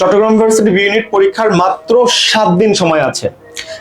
Chittagong university unit পরীক্ষার মাত্র সাত দিন সময় আছে।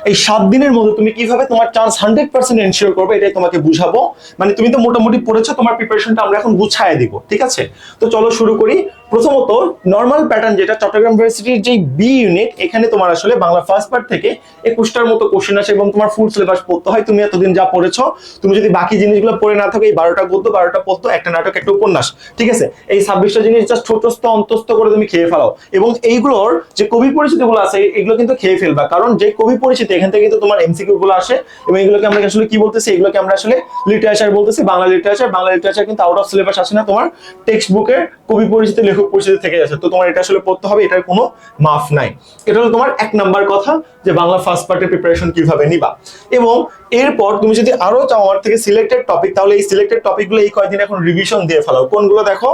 এই সাত দিনের মধ্যে তুমি কীভাবে তোমার চান্স হান্ড্রেড পার্সেন্ট এনশিওর করবে এটাই তোমাকে বুঝাবো। মানে তুমি তো মোটামুটি পড়েছো, তোমার প্রিপারেশনটা আমরা এখন গুছায় দিব, ঠিক আছে? তো চলো শুরু করি। প্রথমত নর্মাল প্যাটার্ন যেটা চট্টগ্রাম ইউনিভার্সিটির যে বি ইউনিট এখানে তোমার আসলে বাংলা ফার্স্ট পার্ট থেকে একুশটার মতো কোশ্চেন আসে এবং তোমার ফুল সিলেবাস পড়তে হয়। তুমি এতদিন যা পড়েছো, তুমি যদি বাকি জিনিসগুলো পড়ে না থাকো, এই বারোটা গদ্য, বারোটা পদ্য, একটা নাটক, একটা উপন্যাস, ঠিক আছে? এই ছাব্বিশটা জিনিস জাস্ট ছোটস্থ, অন্তস্থ করে তুমি খেয়ে ফেলাও এবং এইগুলোর যে কবি পরিচিতি গুলো আছে, এগুলো কিন্তু খেয়ে ফেলবা। কারণ যে কবি পরিচিতি, এখান থেকে কিন্তু তোমার এমসিকিউ গুলো আসে এবং এগুলোকে আমরা আসলে কি বলতেছি? এগুলোকে আমরা আসলে লিটারেচার বলতেছি, বাংলা লিটারেচার বাংলা লিটারেচার কিন্তু আউট অফ সিলেবাস আসে না তোমার টেক্সট বুকের কবি পরিচিতি লেখক পরিচিতি থেকে যাচ্ছে তো তোমার এটা আসলে পড়তে হবে, এটার কোনো মাফ নাই। এটা হলো তোমার এক নাম্বার কথা যে বাংলা ফার্স্ট পার্টের প্রিপারেশন কীভাবে নিবা। এবং এরপর তুমি যদি আরও চাও আমার থেকে সিলেক্টেড টপিক তাহলে এই সিলেক্টেড টপিকগুলো এই কয়েকদিন এখন রিভিশন দিয়ে ফেলাও। কোনগুলো দেখো?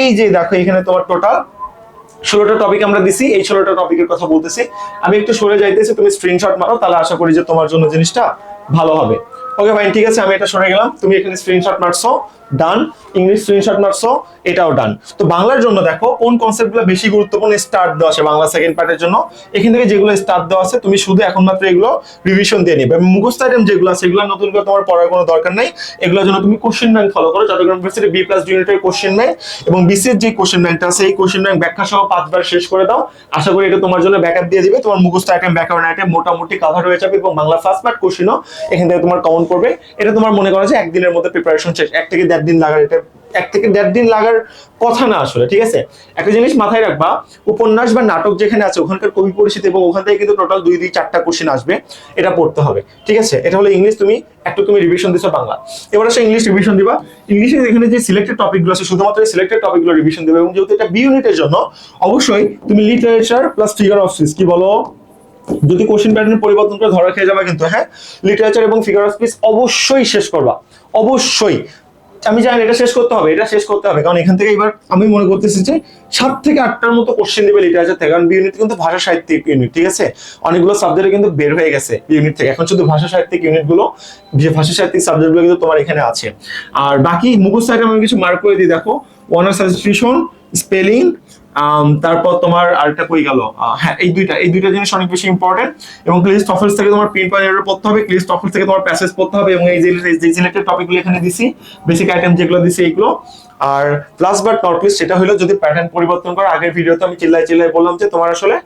এই যে দেখো, এখানে তোমার টোটাল ষোলোটা টপিক আমরা দিছি, এই ষোলোটা টপিকের কথা বলতেছি। আমি একটু সরে যাইতেছি, তুমি স্ক্রিনশট মারো, তাহলে আশা করি যে তোমার জন্য জিনিসটা ভালো হবে। ওকে ভাই ঠিক আছে, আমি এটা সরে গেলাম। তুমি এখানে স্ক্রিনশট মারছো ডান ইংলিশ স্ক্রিনশট মারছো, এটাও ডান তো বাংলার জন্য দেখো, কোন কনসেপ্টগুলো বেশি গুরুত্বপূর্ণ স্টার্ট দেওয়া আছে বাংলা সেকেন্ড পার্টের জন্য। এখান থেকে যেগুলো স্টার্ট দেওয়া আছে, তুমি শুধু এখন মাত্র এগুলো রিভিশন দিয়ে নিবে। মুখস্থ আইটেম যেগুলো আছে, এগুলো নতুন করে তোমার পড়ার কোনো দরকার নাই। এগুলোর জন্য তুমি কোশ্চেন ব্যাংক ফলো করো। চট্টগ্রাম ইউনিভার্সিটি বি প্লাস ইউনিটের কোশ্চেন ব্যাংক এবং বিসিএস যে কোশ্চেন ব্যাংকটা আছে, এই কোশ্চেন ব্যাংক ব্যাখ্যা সহ পাঁচবার শেষ করে দাও। আশা করি এটা তোমার জন্য ব্যাকআপ দিয়ে দিবে। তোমার মুখস্থ আইটেম ব্যাকআপ আইটেম মোটামুটি কভার হয়ে যাবে এবং বাংলা ফার্স্ট পার্ট কোশ্চেনও এখান থেকে তোমার কমন করবে। এটা তোমার মনে করো যে একদিনের মধ্যে প্রিপারেশন শেষ। এক থেকে দেড় দিন লাগার এটা এক থেকে দেড় দিন লাগার কথা না আসলে, ঠিক আছে? একটা জিনিস মাথায় রাখবা, উপন্যাস বা নাটক যেখানে আছে, ওখানকার কবি পরিচিতি এবং ওখান থেকে কিন্তু টোটাল দুই দুই চারটা কোশ্চেন আসবে, এটা পড়তে হবে, ঠিক আছে? এটা হলো ইংলিশ তুমি একটু তুমি রিভিশন দিছো বাংলা। এবার আসে ইংলিশ রিভিশন দিবা। ইংলিশে এখানে যে সিলেক্টেড টপিকগুলো আছে, শুধুমাত্র সিলেক্টেড টপিকগুলো রিভিশন দেবে এবং যেহেতু এটা বি ইউনিটের জন্য, অবশ্যই তুমি literature plus figure of speech কি বলো? যদি কোশ্চেন প্যাটার্ন পরিবর্তন করে ধরা খেয়ে যাবে কিন্তু হ্যাঁ? লিটারেচার এবং ফিগার অফ স্পিচ অবশ্যই শেষ করবা। অবশ্যই। আমি জানি এটা শেষ করতে হবে, এটা শেষ করতে হবে। কারণ এখান থেকে এবার আমি মনে করতেছি যে সাত থেকে আটটার মতো কোশ্চেন দিবে লিটারেচার থেকে। কারণ ইউনিট কিন্তু ভাষা সাহিত্যিক ইউনিট ঠিক আছে? অনেকগুলো সাবজেক্টে কিন্তু বের হয়ে গেছে ইউনিট থেকে। এখন শুধু ভাষা সাহিত্যিক ইউনিটগুলো যে ভাষা সাহিত্যিক সাবজেক্টগুলো কিন্তু তোমার এখানে আছে। আর বাকি মুখস্থ আমি কিছু মার্ক করে দিই, দেখো। ওয়ানার সাজেশন স্পেলিং তারপর তোমার আরেকটা কই গেল? হ্যাঁ এই দুইটা এই দুইটা জিনিস অনেক বেশি ইম্পর্টেন্ট এবং ক্লিস টফেলস থেকে তোমার প্রিন্ট এর পড়তে হবে ক্লিস টফেলস থেকে তোমার প্যাসেজ পড়তে হবে এবং এই যে সিলেক্টেড টপিকগুলো এখানে দিছি বেসিক আইটেম যেগুলো দিছি, এইগুলো। আর প্লাস বাট নট প্লিজ সেটা হলো যদি প্যাটার্ন পরিবর্তন করে আগের ভিডিওতে আমি চিল্লাই চিল্লাই বললাম যে তোমার আসলে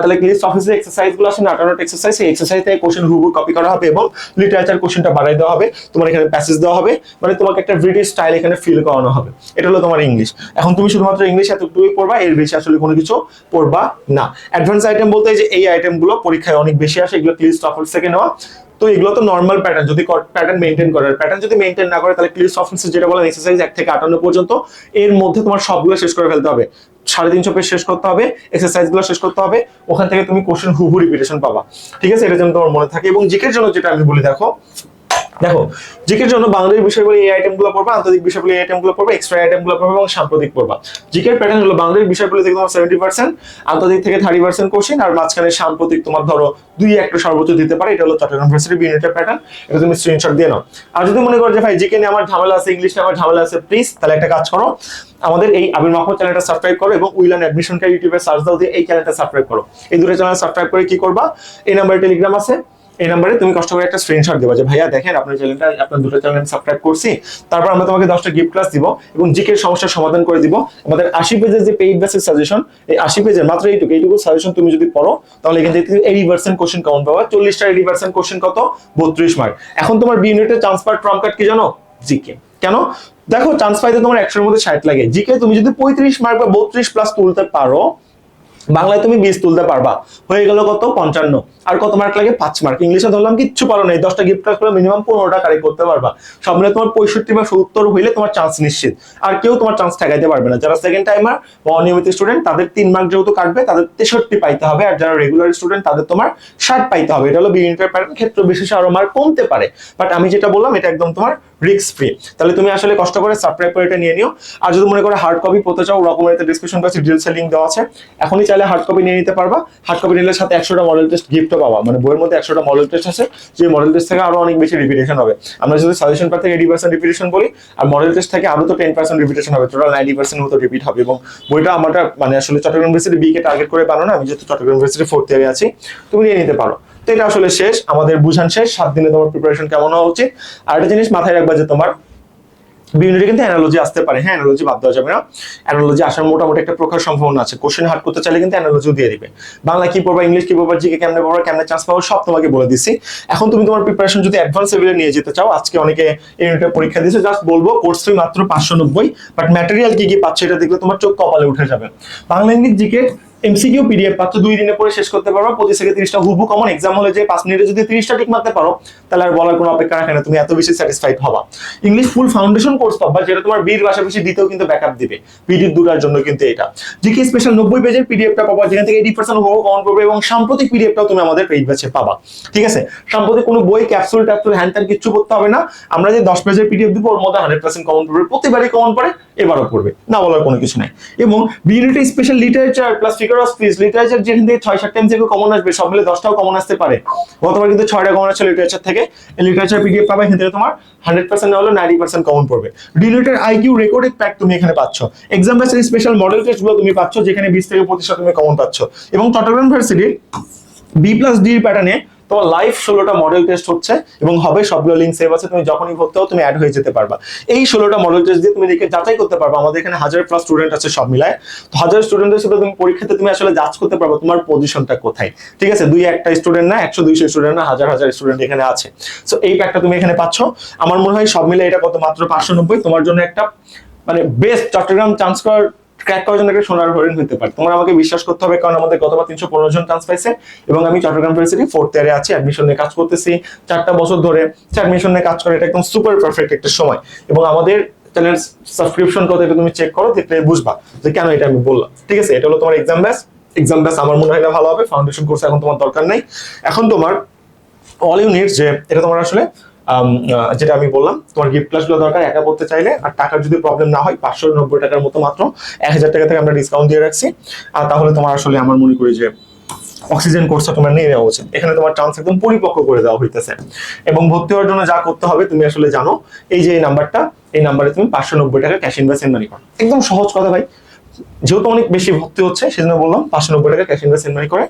তাহলে অফিসের এক্সারসাইজগুলো আসে নাটানোট এক্সারসাইজ এই এক্সারসাইজ থেকে কোশ্চেন হুবু কপি করা হবে এবং লিটারেচার কোশ্চেনটা বাড়াই দেওয়া হবে, তোমার এখানে প্যাসেজ দেওয়া হবে মানে তোমাকে একটা ব্রিটিশ স্টাইল এখানে ফিল করানো হবে। এটা হলো তোমার ইংলিশ এখন তুমি শুধুমাত্র ইংলিশ এতটুকুই পড়বা, এর বেশি আসলে কোনো কিছু পড়বা না। অ্যাডভান্স আইটেম বলতে যে এই আইটেমগুলো পরীক্ষায় অনেক বেশি আসে, এগুলো ক্লিস টফেলস থেকে নেওয়া তো এগুলো তো নর্মাল প্যাটার্ন যদি প্যাটার্ন মেনটেন করে। প্যাটার্ন যদি মেনটেন না করে, তাহলে ক্লিয়ার অফেন্সের যেটা বলেন এক্সারসাইজ এক থেকে আটান্ন পর্যন্ত, এর মধ্যে তোমার সবগুলো শেষ করে ফেলতে হবে। সাড়ে তিনশো পেজ শেষ করতে হবে এক্সারসাইজগুলো শেষ করতে হবে, ওখান থেকে তুমি কোশ্চেন হুহু রিপিটেশন পাবা। ঠিক আছে? এটা যেন তোমার মনে থাকে। এবং জিকের জন্য যেটা আমি বলি, দেখো দেখো, জিকের জন্য বাংলাদেশ বিষয়গুলো এই আইটেমগুলো পড়বা, আন্তর্জাতিক বিষয়গুলো এই আইটেমগুলো পড়বা এক্সট্রা আইটেমগুলো পড়বা এবং সাম্প্রতিক পড়বা। জিকের প্যাটার্ন হলো বাংলাদেশ বিষয়গুলো থেকে তোমার সেভেন্টি পার্সেন্ট আন্তর্জাতিক থেকে থার্টি পার্সেন্ট কোশ্চেন আর মাঝখানে সাম্প্রতিক তোমার ধরো দুই একটা সর্বোচ্চ দিতে পারে, এটা হলো চট্টগ্রাম ইউনিভার্সিটি ইউনিটের প্যাটার্ন এটা তুমি স্ক্রিনশট দিয়ে নাও। আর যদি মনে করো যে ভাই, জিকে নিয়ে আমার ঝামেলা আছে ইংলিশ নিয়ে আমার ঝামেলা আছে প্লিজ তাহলে একটা কাজ করো, আমাদের এই আবির মাহমুদ চ্যানেলটা সাবস্ক্রাইব করো এবং উইলান অ্যাডমিশন কে ইউটিউবে সার্চ দাও দিয়ে এই চ্যানেলটা সাবস্ক্রাইব করো। এই দুটো চ্যানেল সাবস্ক্রাইব করে কি করবা? এই নাম্বারে টেলিগ্রাম আছে। এই নাম্বারে তুমি কষ্ট করে একটা স্ক্রিনশট দেবা যে, ভাইয়া, দেখেন আপনার চ্যানেলটা আপনার দুটো চ্যানেল সাবস্ক্রাইব করছি। তারপর আমরা তোমাকে দশটা গিফট ক্লাস দিব এবং জিকের সমস্যার সমাধান করে দিব। আমাদের আশি পেজের যে পেইড বেসিক সাজেশন এই আশি পেজের মাত্র এইটুকু এইটুকু সাজেশন তুমি যদি পড়ো, তাহলে এখান থেকে এইটি পার্সেন্ট কোশ্চেন কাউন্ট পাবা। চল্লিশটা এইটি পার্সেন্ট কোশ্চেন কত? বত্রিশ মার্ক এখন তোমার বি ইউনিটের চান্স পার ট্রাম্প কার্ড কি জানো? জিকে। কেন? দেখো চান্স পাইতে তোমার একশোর মধ্যে ষাট লাগে। জিকে তুমি যদি পঁয়ত্রিশ মার্ক বা বত্রিশ প্লাস তুলতে পারো বাংলায় তুমি বিশ তুলতে পারবা। হয়ে গেল কত? পঞ্চান্ন। আর কত মার্ক লাগে? পাঁচ মার্ক ইংলিশে ধরলাম, কিচ্ছু পারো নাই দশটা গিফট ক্লাস করে মিনিমাম পনেরোটা কারেক্ট করতে পারবা। সব মিলে তোমার পঁয়ষট্টি বা সত্তর হইলে তোমার চান্স নিশ্চিত। আর কেউ তোমার চান্স ঠেকাইতে পারবে না। যারা সেকেন্ড টাইমার বা অনিয়মিত স্টুডেন্ট তাদের তিন মার্ক যেহেতু কাটবে, তাদের তেষট্টি পাইতে হবে। আর যারা রেগুলার স্টুডেন্ট তাদের তোমার ষাট পাইতে হবে। এটা হলো বি ইন্টার প্যাটার্ন ক্ষেত্র বিশেষে আরও মার্ক কমতে পারে। বাট আমি যেটা বললাম, এটা একদম তোমার রিস্ক ফ্রি তাহলে তুমি আসলে কষ্ট করে সাবস্ক্রাইব করে এটা নিয়ে নিও। আর যদি মনে করে হার্ড কপি পড়তে চাও রকমের ডিসক্রিপশন বক্সে ডিটেলসের লিঙ্ক দেওয়া আছে। এখনই চাইলে হার্ড কপি নিয়ে নিতে পারবা। হার্ড কপি নিলে সাথে একশোটা মডেল টেস্ট গিফটও পাবা। মানে বইয়ের মধ্যে একশোটা মডেল টেস্ট আছে, যে মডেল টেস্ট থেকে আরও অনেক বেশি রিপিটেশন হবে। আমরা যদি সাজেশন পার থেকে এইটি পার্সেন্ট রিপিটেশন বলি, আর মডেল টেস্ট থেকে আরও তো টেন পার্সেন্ট রিপিটেশন হবে। টোটাল নাইনটি পার্সেন্ট মতো রিপিট হবে। এবং বইটা আমার মানে আসলে চট্টগ্রাম ইউনিভার্সিটি বি কে টার্গেট করে বানানো, আমি যেহেতু চট্টগ্রাম ইউনিভার্সিটি ফোর্থ ইয়ারে আছি, তুমি নিয়ে নিতে পারো। তো এটা আসলে শেষ, আমাদের বুঝান শেষ। সাত দিনে তোমার প্রিপারেশন কেমন হওয়া উচিত। আর একটা জিনিস মাথায় রাখবা যে তোমার বিভিন্ন কিন্তু অ্যানালজি আসতে পারে। হ্যাঁ অ্যানালজি বাদ দেওয়া যাবে না। অ্যানালজি আসার মোটামুটি একটা প্রকার সম্ভাবনা আছে। কোশ্চেন হার্ট করতে চাইলে কিন্তু অ্যানালজিও দিয়ে দিবে। বাংলা কি পড়বা ইংলিশ কি পড়বা জিকে কেমনে পড়বা, কেমনে চান্স পাবো, সব তোমাকে বলে দিছি এখন তুমি তোমার প্রিপারেশন যদি অ্যাডভান্স লেভেলে নিয়ে যেতে চাও, আজকে অনেকে ইউনিটের পরীক্ষা দিয়েছে জাস্ট বলব কোর্স ফি মাত্র পাঁচশো নব্বই বাট ম্যাটেরিয়াল কি কি পাচ্ছে, এটা দেখলে তোমার চোখ কপালে উঠে যাবে। Bangla English GK MCQ PDF মাত্র দুই দিনে পরে শেষ করতে পারো পঁচিশ থেকে তিরিশটা হুবু কমন এক্সাম হলে যে পাঁচ মিনিটে যদি তিরিশটা টিক মারতে পারো, তাহলে আর বলার কোনো অপেক্ষা রাখে না, তুমি এত বেশি স্যাটিসফাইড হবা। ইংলিশ ফুল ফাউন্ডেশন কোর্স পাবা, যেটা তোমার বীর পাশাপাশি দিতেও কিন্তু ব্যাকআপ দিবে। পিডিএফ দুটার জন্য কিন্তু এটা। জিকে স্পেশাল নব্বই পেজের পিডিএফটা পাবা, যেখান থেকে এইটি পার্সেন্ট হুবু কমন করবে এবং সাম্প্রতিক পিডিএফটাও তুমি আমাদের পেজ ব্যাচে পাবা। ঠিক আছে? সাম্প্রতিক কোনো বই ক্যাপসুল ট্যাপসুল হ্যান ত্যান কিচ্ছু করতে হবে না। আমরা যে দশ পেজের পিডিএফ দিব, ওর মধ্যে হান্ড্রেড পার্সেন্ট কমন পড়বে। প্রতিবারই কমন পড়ে, এবারও পড়বে। না বলার কোনো কিছু নাই। এবং বিউনিটি special literature plus figure of speech literature যেখান থেকে ছয় সাতটা এমসিকিউ কমন আসবে, সব মিলে দশটাও কমন আসতে পারে। গতবার কিন্তু ছয়টা কমন আসছে লিটারেচার থেকে। লিটারেচার পিডিএফ পাবে, এখান থেকে তোমার হান্ড্রেড পার্সেন্ট না হলে নাইনটি পার্সেন্ট কমন পড়বে। ডিলিটের আইকিউ রেকর্ডেড প্যাক তুমি এখানে পাচ্ছ। এক্সাম বেসের স্পেশাল মডেল টেস্টগুলো তুমি পাচ্ছ, যেখানে বিশ থেকে পঁচিশটা তুমি কমন পাচ্ছ। এবং চট্টগ্রাম ইউনিভার্সিটির বি প্লাস ডি প্যাটার্নে তোমার লাইভ ষোলোটা মডেল টেস্ট হচ্ছে এবং হবে সবগুলো লিঙ্ক সেভ আছে, তুমি যখনই ভর্তি হও তুমি অ্যাড হয়ে যেতে পারবা। এই ষোলোটা মডেল টেস্ট দিয়ে তুমি দেখে যাচাই করতে পারবা। আমাদের এখানে হাজার প্লাস স্টুডেন্ট আছে সব মিলায়। তো হাজার স্টুডেন্টের সাথে তুমি পরীক্ষাতে তুমি আসলে যাচ করতে পারবা তোমার পজিশনটা কোথায়। ঠিক আছে? দুই একটা স্টুডেন্ট না, একশো দুইশো স্টুডেন্ট না, হাজার হাজার স্টুডেন্ট এখানে আছে। সো এই প্যাকটা তুমি এখানে পাচ্ছ। আমার মনে হয় সব মিলে এটা কত? মাত্র পাঁচশো নব্বই। তোমার জন্য একটা মানে বেস্ট চট্টগ্রাম চান্স করার ক্র্যাক করার একটা সোনার হরিণ হতে পারে। তোমার আমাকে বিশ্বাস করতে হবে, কারণ আমাদের গতবার তিনশো পনেরো জন চান্স পাইছে এবং আমি চট্টগ্রাম ইউনিভার্সিটি ফোর্থ ইয়ারে আছি অ্যাডমিশন নিয়ে কাজ করতেছি। চারটা বছর ধরে অ্যাডমিশন নিয়ে কাজ করে, এটা একদম সুপার পারফেক্ট একটা সময়। এবং আমাদের চ্যানেল সাবস্ক্রিপশন কত তুমি চেক করো, দেখলে বুঝবা যে কেন এটা আমি বললাম। ঠিক আছে, এটা হলো তোমার এক্সাম ব্যাস এক্সাম ব্যাস আমার মনে হয় না ভালো হবে ফাউন্ডেশন কোর্স এখন তোমার দরকার নাই। এখন তোমার অল ইউনিট যে, এটা তোমার আসলে যেটা আমি বললাম, তোমার গিফট ক্লাসগুলো দরকার, একা পড়তে চাইলে, আর টাকার যদি প্রবলেম না হয়, পাঁচশো নব্বই টাকার মতো মাত্র এক হাজার টাকা থেকে আমরা ডিসকাউন্ট দিয়ে রাখছি। আর তাহলে তোমার আসলে আমার মনে করি যে অক্সিজেন কোর্সটা তোমার নিয়ে নেওয়া উচিত। এখানে তোমার চান্স একদম পরিপক্ক করে দেওয়া হইতেছে। এবং ভর্তি হওয়ার জন্য যা করতে হবে, তুমি আসলে জানো, এই যে এই নাম্বারটা এই নাম্বারে তুমি পাঁচশো নব্বই টাকা ক্যাশ ইনভেস্ট মানি করো। একদম সহজ কথা ভাই। যেহেতু অনেক বেশি ভর্তি হচ্ছে, সেজন্য বললাম, পাঁচশো নব্বই টাকা ক্যাশ ইনভেস্ট মানি করে।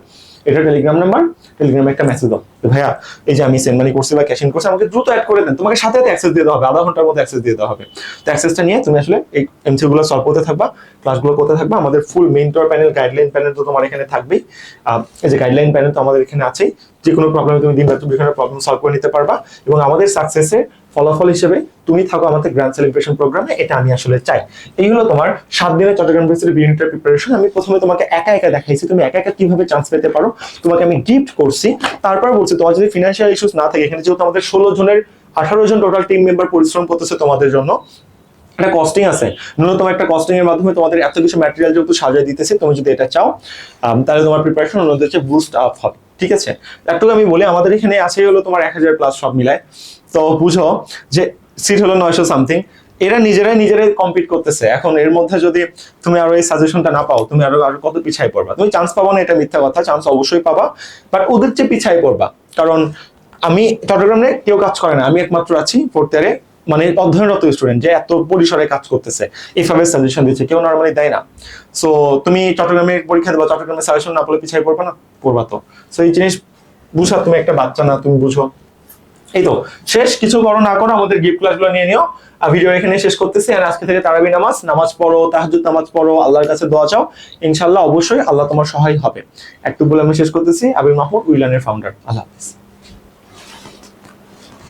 এটা টেলিগ্রাম নাম্বার টেলিগ্রামে একটা মেসেজ দাও। ভাইয়া, এই যে আমি সেন্ড মানি করছি বা ক্যাশ ইন করছি, আমাকে দ্রুত অ্যাড করে দেন। তোমাকে সাথে সাথে অ্যাক্সেস দিয়ে দেওয়া হবে, আধা ঘণ্টার মধ্যে অ্যাক্সেস দিয়ে দেওয়া হবে। তো অ্যাক্সেসটা নিয়ে তুমি আসলে এই এমসি গুলো সলভ করতে থাকবা ক্লাসগুলো করতে থাকবা। আমাদের full mentor panel guideline panel তো তোমার এখানে থাকবেই। এই যে গাইডলাইন প্যানেল তো আমাদের এখানে আছেই। যে কোনো প্রবলেম তুমি দিন রাত বিভিন্ন প্রবলেম সলভ করে নিতে পারবা। এবং আমাদের সাকসেসের ফলাফল হিসেবে তুমি থাকো আমাদের গ্র্যান্ড সেলিব্রেশন প্রোগ্রামে এটা আমি আসলে চাই। এই হলো তোমার সাত দিনের চট্টগ্রাম ইউনিভার্সিটি ইউনিটের প্রিপারেশন আমি প্রথমে তোমাকে একা একা দেখাইছি, তুমি একা একা কীভাবে চান্স পেতে পারো, তোমাকে আমি গিফট করছি। তারপর বলছি, তোমার যদি ফিনান্সিয়াল ইস্যুস না থাকে, এখানে যেহেতু আমাদের ষোলো জনের, আঠারো জন টোটাল টিম মেম্বার পরিশ্রম করতেছে তোমাদের জন্য, একটা কস্টিং আছে। ন্যূনতম একটা কস্টিং এর মাধ্যমে তোমাদের এত কিছু ম্যাটেরিয়াল যেহেতু সাজিয়ে দিতেছে, তুমি যদি এটা চাও তাহলে তোমার প্রিপারেশন অন্যদের বুস্ট আপ হবে। ঠিক আছে? একটু আমি বলি, আমাদের এখানে আছে হলো তোমার এক হাজার প্লাস সব মিলায়। তো বুঝো যে সিট হলো নয়শো সামথিং এরা নিজেরাই নিজেরাই কম্পিট করতেছে। এখন এর মধ্যে যদি তুমি আরও এই সাজেশনটা না পাও, তুমি আরও আরও কত পিছাই পড়বা? তুমি চান্স পাবা না, এটা মিথ্যা কথা চান্স অবশ্যই পাবা বাট ওদের চেয়ে পিছাই পড়বা। কারণ আমি চট্টগ্রামে কেউ কাজ করে না, আমি একমাত্র আছি ফোর্থ ইয়ারে মানে অধ্যয়নরত স্টুডেন্ট যে এত পরিসরে কাজ করতেছে, এইভাবে সাজেশন দিচ্ছে, কেউ নর্মালি দেয় না। সো তুমি চট্টগ্রামে পরীক্ষা দেবা, চট্টগ্রামে সাজেশন না পেলে পিছিয়ে পড়বে না? পড়বা তো। সো এই জিনিস বুঝা, তুমি একটা বাচ্চা না, তুমি বুঝো। এই তো, শেষ, কিছু করো না করো, আমাদের গিফট ক্লাসগুলো নিয়ে নিও। আর ভিডিও এখানে শেষ করতেছি, আর আজকে থেকে তারাবি নামাজ নামাজ পড়ো তাহাজুদ নামাজ পড়ো, আল্লাহর কাছে দোয়া চাও। ইনশাল্লাহ অবশ্যই আল্লাহ তোমার সহায় হবে। একটু বলে আমি শেষ করতেছি, আবির মাহমুদ, উইলানের ফাউন্ডার আল্লাহ হাফিজ।